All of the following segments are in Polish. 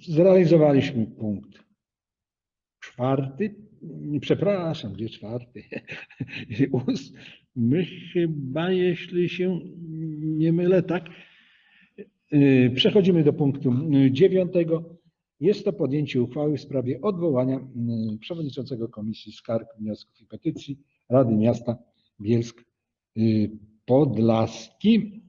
Zrealizowaliśmy punkt czwarty, przepraszam, gdzie czwarty? Ósmy chyba, jeśli się nie mylę, tak. E, Przechodzimy do punktu dziewiątego. Jest to podjęcie uchwały w sprawie odwołania mm, przewodniczącego Komisji Skarg, Wniosków i Petycji Rady Miasta Bielsk y, Podlaski.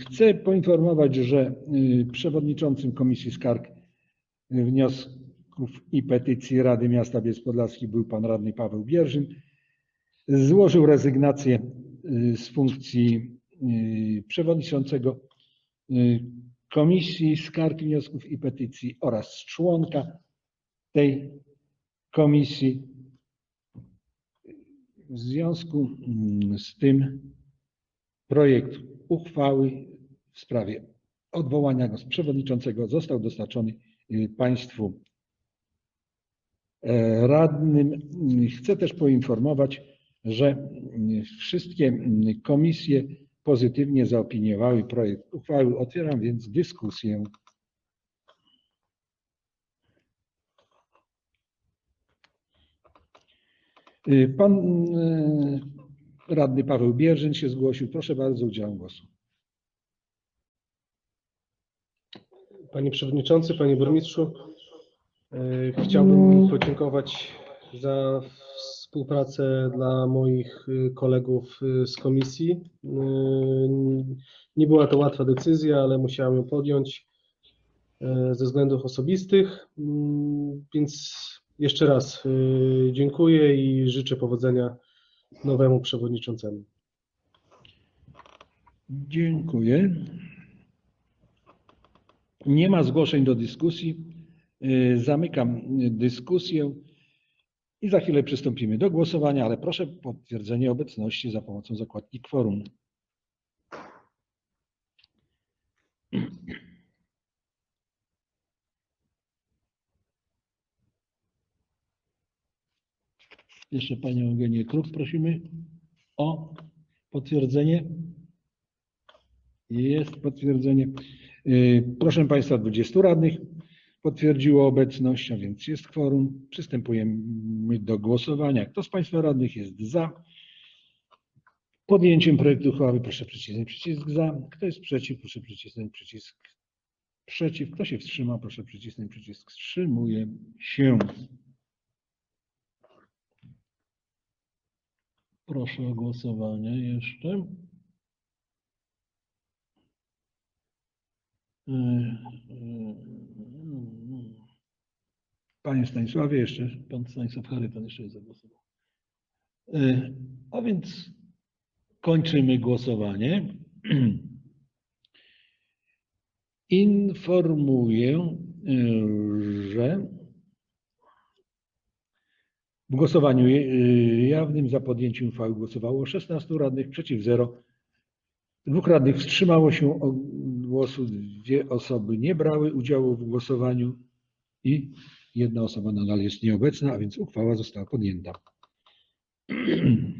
Chcę poinformować, że y, przewodniczącym Komisji Skarg, y, Wniosków i Petycji Rady Miasta Bielsk Podlaski był pan radny Paweł Bierzyn. Złożył rezygnację y, z funkcji y, przewodniczącego y, Komisji Skarg, Wniosków i Petycji oraz członka tej komisji. W związku mm, z tym projekt uchwały w sprawie odwołania go z przewodniczącego został dostarczony y, Państwu e, radnym. Chcę też poinformować, że y, wszystkie y, komisje pozytywnie zaopiniowały projekt uchwały. Otwieram więc dyskusję. Y, Pan y, radny Paweł Bierzyn się zgłosił. Proszę bardzo, udzielam głosu. Panie Przewodniczący, Panie Burmistrzu, e, chciałbym podziękować za współpracę dla moich e, kolegów e, z komisji. Nie była to łatwa decyzja, ale musiałem ją podjąć ze względów osobistych, Mm, więc jeszcze raz dziękuję i życzę powodzenia nowemu przewodniczącemu. Dziękuję. Nie ma zgłoszeń do dyskusji. Y, Zamykam dyskusję i za chwilę przystąpimy do głosowania, ale proszę potwierdzenie obecności za pomocą zakładki kworum. Jeszcze Panią Eugenię Kruk prosimy o potwierdzenie. Jest potwierdzenie. Y, Proszę Państwa, 20 radnych potwierdziło obecność, a więc jest kworum. Przystępujemy do głosowania. Kto z Państwa radnych jest za podjęciem projektu uchwały? Proszę przycisnąć przycisk za. Kto jest przeciw? Proszę przycisnąć przycisk przeciw. Kto się wstrzyma? Proszę przycisnąć przycisk wstrzymuje się. Proszę o głosowanie jeszcze. Yy, yy, Panie Stanisławie, jeszcze pan Stanisław Charytan jeszcze nie zagłosował. Yy, A więc kończymy głosowanie. Informuję, że w głosowaniu yy, jawnym za podjęciem uchwały głosowało 16 radnych, przeciw 0. Dwóch radnych wstrzymało się od głosu, dwie osoby nie brały udziału w głosowaniu i jedna osoba nadal jest nieobecna, a więc uchwała została podjęta.